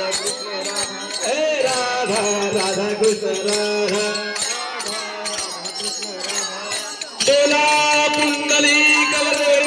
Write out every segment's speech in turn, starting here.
राधा राधा हे राधा राधा कृष्ण राधा बोला पुंडली कवरे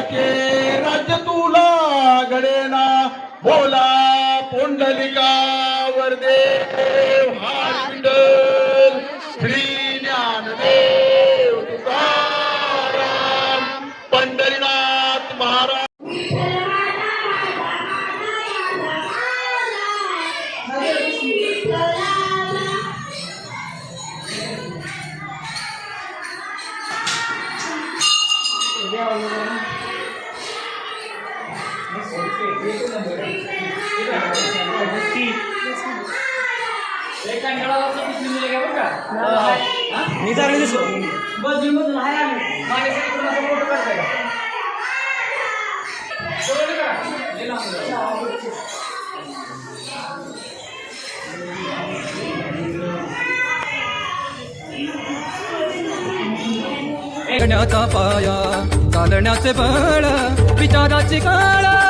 चौघड्याचे राज्य तुला गडेना बोला पुंडलिका देव हात पिंडल श्री ज्ञानदेव तुकाराम पंढरीनाथ महाराज. मी चालू दिसलो करण्याचा पाया चालण्याचे बळ विचाराची काळा.